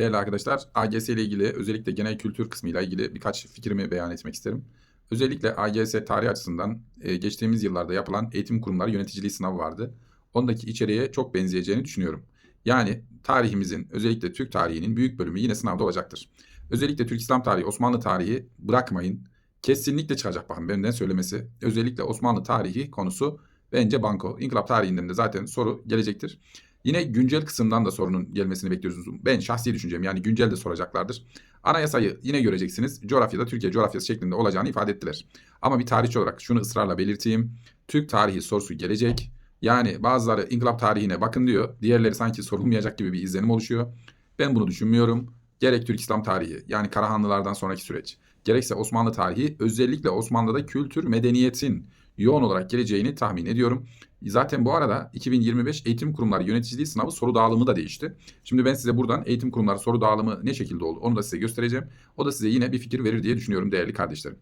Değerli arkadaşlar, AGS ile ilgili özellikle genel kültür kısmıyla ilgili birkaç fikrimi beyan etmek isterim. Özellikle AGS tarih açısından e, geçtiğimiz yıllarda yapılan eğitim kurumları yöneticiliği sınavı vardı. Ondaki içeriğe çok benzeyeceğini düşünüyorum. Yani tarihimizin, özellikle Türk tarihinin büyük bölümü yine sınavda olacaktır. Özellikle Türk İslam tarihi, Osmanlı tarihi bırakmayın. Kesinlikle çıkacak bakın benden söylemesi. Özellikle Osmanlı tarihi konusu bence banko. İnkılap tarihinden de zaten soru gelecektir. Yine güncel kısımdan da sorunun gelmesini bekliyoruz. Ben şahsi düşüncem yani güncel de soracaklardır. Anayasayı yine göreceksiniz. Coğrafyada Türkiye coğrafyası şeklinde olacağını ifade ettiler. Ama bir tarihçi olarak şunu ısrarla belirteyim. Türk tarihi sorusu gelecek. Yani bazıları inkılap tarihine bakın diyor. Diğerleri sanki sorulmayacak gibi bir izlenim oluşuyor. Ben bunu düşünmüyorum. Gerek Türk İslam tarihi yani Karahanlılardan sonraki süreç. Gerekse Osmanlı tarihi özellikle Osmanlı'da kültür, medeniyetin yoğun olarak geleceğini tahmin ediyorum. Zaten bu arada 2025 Eğitim Kurumları Yöneticiliği Sınavı soru dağılımı da değişti. Şimdi ben size buradan eğitim kurumları soru dağılımı ne şekilde oldu onu da size göstereceğim. O da size yine bir fikir verir diye düşünüyorum değerli kardeşlerim.